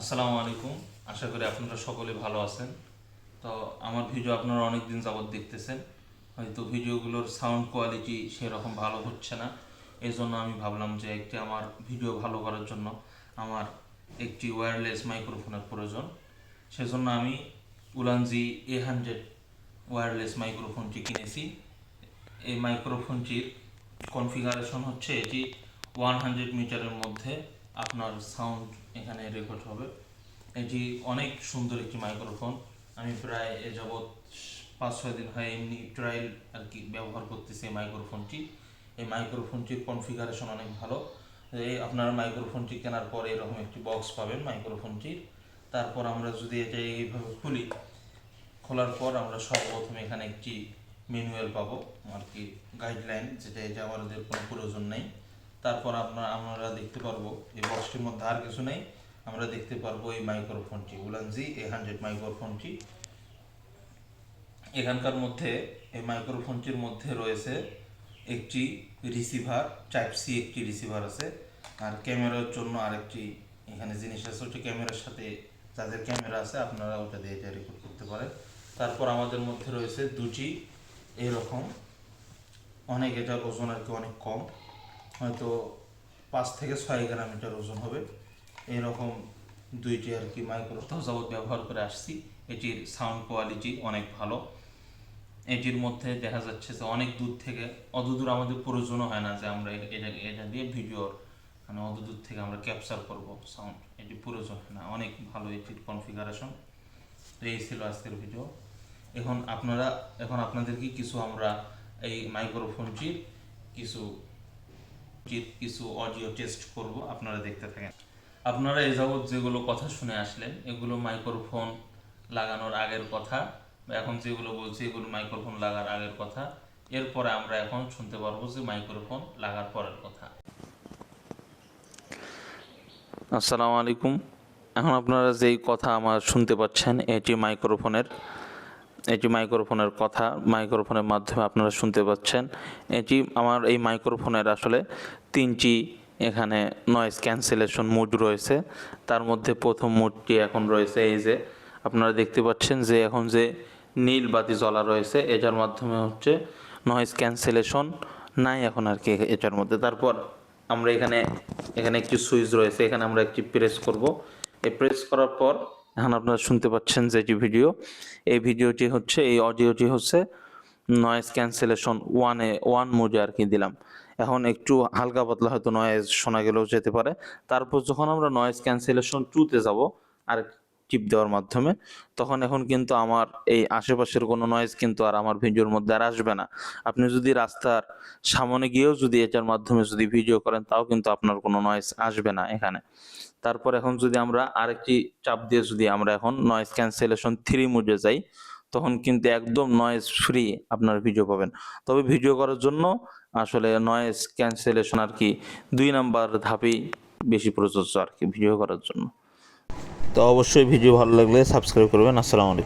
আসসালামু আলাইকুম। আশা করি আপনারা সকলে ভালো আছেন। তো আমার ভিডিও আপনারা অনেক দিন যাবৎ দেখতেছেন। হয়তো ভিডিওগুলোর সাউন্ড কোয়ালিটি সেরকম ভালো হচ্ছে না। এই জন্য আমি ভাবলাম যে একটি আমার ভিডিও ভালো করার জন্য আমার একটি ওয়্যারলেস মাইক্রোফোনের প্রয়োজন। সেজন্য আমি উলানজি এ হান্ড্রেড ওয়্যারলেস মাইক্রোফোনটি কিনেছি। এই মাইক্রোফোনটির কনফিগারেশন হচ্ছে এটি ওয়ান হান্ড্রেড মিটারের মধ্যে। আপনার সাউন্ড এখানে রেকর্ড হবে। এটি অনেক সুন্দর একটি মাইক্রোফোন আমি প্রায় এ যাবৎ পাঁচ, ছয় দিন হয় এমনি ট্রায়াল আর কি ব্যবহার করতেছি এই মাইক্রোফোনটি এই মাইক্রোফোনটির কনফিগারেশন অনেক ভালো। এই আপনার মাইক্রোফোনটি কেনার পরে এরকম একটি বক্স পাবেন মাইক্রোফোনটির তারপর আমরা যদি এটা এইভাবে খুলি, খোলার পর আমরা সর্বপ্রথম এখানে একটি ম্যানুয়াল পাবো। আর কি গাইডলাইন যেটা এটা আমাদের কোনো প্রয়োজন নেই। তারপর আপনার, আমরা দেখতে পারব এই বক্সটির মধ্যে আর কিছু নেই। আমরা দেখতে পারব এই মাইক্রোফোনটি উলানজি এ হান্ড্রেড মাইক্রোফোনটি এখানকার মধ্যে, এই মাইক্রোফোনটির মধ্যে রয়েছে একটি রিসিভার টাইপ সি একটি রিসিভার আছে। আর ক্যামেরার জন্য আরেকটি এখানে জিনিস আছে, ওটি ক্যামেরার সাথে, যাদের ক্যামেরা আছে, আপনারা ওটা দিয়ে এটা রেকর্ড করতে পারেন। তারপর আমাদের মধ্যে রয়েছে দুটি, এরকম। অনেক এটার ওজন আর কি অনেক কম। হয়তো পাঁচ থেকে ছয় গ্রাম এটার ওজন হবে। এরকম দুইটি আর কি মাইক্রো যাবৎ ব্যবহার করে আসছি। এটির সাউন্ড কোয়ালিটি অনেক ভালো। এটির মধ্যে দেখা যাচ্ছে যে অনেক দূর থেকে অত দূর আমাদের প্রয়োজনও হয় না যে আমরা এটা, এটা- দিয়ে ভিডিওর মানে অত দূর থেকে আমরা ক্যাপচার করব সাউন্ড এটি প্রয়োজন হয় না। অনেক ভালো এটির কনফিগারেশন তো এই ছিল আজকের ভিডিও এখন আপনারা, এখন আপনাদেরকে কিছু আমরা এই মাইক্রোফোনটির কিছু কিছু অডিও টেস্ট করব, আপনারা দেখতে থাকেন। আপনারা এই যাবৎ যেগুলো কথা শুনে আসলেন, এগুলো মাইক্রোফোন লাগানোর আগের কথা, এখন যেগুলো বলছি এগুলো মাইক্রোফোন লাগার আগের কথা, এরপরে আমরা এখন শুনতে পারব যে মাইক্রোফোন লাগার পরের কথা। আসসালামু আলাইকুম। এখন আপনারা যেই কথা আমার শুনতে পাচ্ছেন, এটি মাইক্রোফোনের এটি মাইক্রোফোনের কথা, মাইক্রোফোনের মাধ্যমে আপনারা শুনতে পাচ্ছেন এটি আমার এই মাইক্রোফোনের আসলে তিনটি এখানে নয়েজ ক্যান্সেলেশন মুড রয়েছে। তার মধ্যে প্রথম মুডটি এখন রয়েছে এই যে, আপনারা দেখতে পাচ্ছেন যে এখন যে নীল বাতি জ্বলা রয়েছে, এটার মাধ্যমে হচ্ছে নয়েজ ক্যান্সেলেশন নাই এখন আর কি এটার মধ্যে। তারপর আমরা এখানে এখানে একটি সুইচ রয়েছে, এখানে আমরা একটি প্রেস করব। এই প্রেস করার পর এখন আপনারা শুনতে পাচ্ছেন যে যে ভিডিও, এই ভিডিওটি হচ্ছে, এই অডিওটি হচ্ছে নয়েজ ক্যান্সেলেশন ওয়ানে ওয়ান মোডে আর কি দিলাম। এখন একটু হালকা পাতলা হয়তো নয়েজ শোনা গেলেও যেতে পারে। তারপর যখন আমরা নয়েজ ক্যান্সেলেশন টুতে যাব, আর টিপ দেওয়ার মাধ্যমে, তখন এখন কিন্তু আমার এই আশেপাশের কোনো নয়েজ কিন্তু আর আমার ভিডিওর মধ্যে আর আসবে না। আপনি যদি রাস্তার সামনে গিয়েও যদি এটার মাধ্যমে যদি ভিডিও করেন, তাও কিন্তু আপনার কোনো নয়েজ আসবে না এখানে। তারপর এখন যদি আমরা আরেকটি চাপ দিয়ে যদি আমরা এখন নয়েজ ক্যান্সেলেশন থ্রি মোডে যাই, তখন কিন্তু একদম নয়েজ ফ্রি আপনার ভিডিও পাবেন। তবে ভিডিও করার জন্য আসলে নয়েজ ক্যান্সেলেশন আর কি দুই নাম্বার ধাপেই বেশি প্রযোজ্য আর কি ভিডিও করার জন্য। তো অবশ্যই ভিডিও ভালো লাগলে সাবস্ক্রাইব করবেন। আসসালামু আলাইকুম।